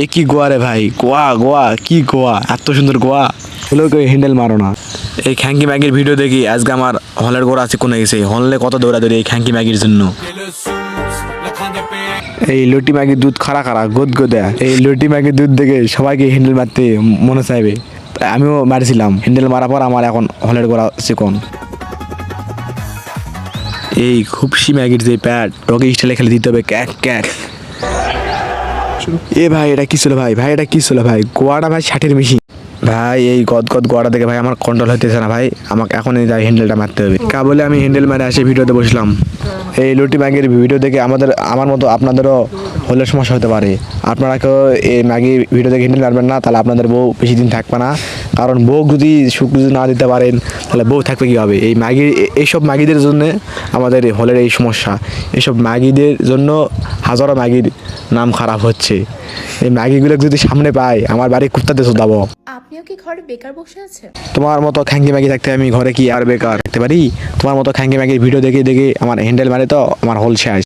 এ কি গোয়া রে ভাই? গোয়া গোয়া কি গোয়া? এত সুন্দর গোয়া। হলেও কেউ হ্যান্ডেল মারো না। এই খ্যাঙ্কি ম্যাগির ভিডিও দেখি আজকে আমার হলের গোড়া আছে কোনে গেছে? হলে কত দৌড়াদৌড়ি এই খ্যাঙ্কি ম্যাগির জন্য। এই লুটি ম্যাগির দুধ খারা খারা গোদ গোদা। এই লুটি ম্যাগির দুধ দেখে সবাইকে হ্যান্ডেল মারতে মনে চাইবে। আমিও মারছিলাম। হ্যান্ডেল মারার পর আমার এখন হলের গোড়া চিকন এই খুবসি ম্যাগির যে প্যাড ডগে স্টাইলে খেলে দিতে হবে ক্যাক ক্যাক। এ ভাই এটা কি ছিল ভাই? ভাই এটা কি ছিল ভাই? গোয়াটা ভাই ষাটের মেশিন ভাই এই গদ গদ গোয়াটা দেখে ভাই আমার কন্ট্রোল হইতেছে না ভাই। আমাকে এখনই যাই হ্যান্ডেলটা মারতে হবে। কা বলে আমি হ্যান্ডেল মারে আসে ভিডিওতে বসলাম। এই লুটি ম্যাগির ভিডিও দেখে আমাদের আমার মতো আপনাদেরও হলে সমস্যা হতে পারে। আপনারা কেউ এই ম্যাগি ভিডিও দেখে হ্যান্ডেল মারবেন না তাহলে আপনাদের বউ বেশি দিন থাকবে না। কারণ বউ যদি সুখ যদি না দিতে পারেন তাহলে বউ থাকবে কীভাবে? এই ম্যাগি এইসব ম্যাগিদের জন্য আমাদের হলের এই সমস্যা। এইসব ম্যাগিদের জন্য হাজারো ম্যাগির নাম খারাপ হচ্ছে। এই ম্যাগিগুলো যদি সামনে পাই আমার বাড়ি কুত্তাতে শোধাবো আপনিও কি ঘরে বেকার বসে আছেন? তোমার মতো খ্যাঙ্গি ম্যাগি থাকতে আমি ঘরে কি আর বেকার থাকতে পারি? তোমার মতো খ্যাঙ্গি ম্যাগির ভিডিও দেখে দেখে আমার হ্যান্ডেল মারে তো আমার হোল শেষ।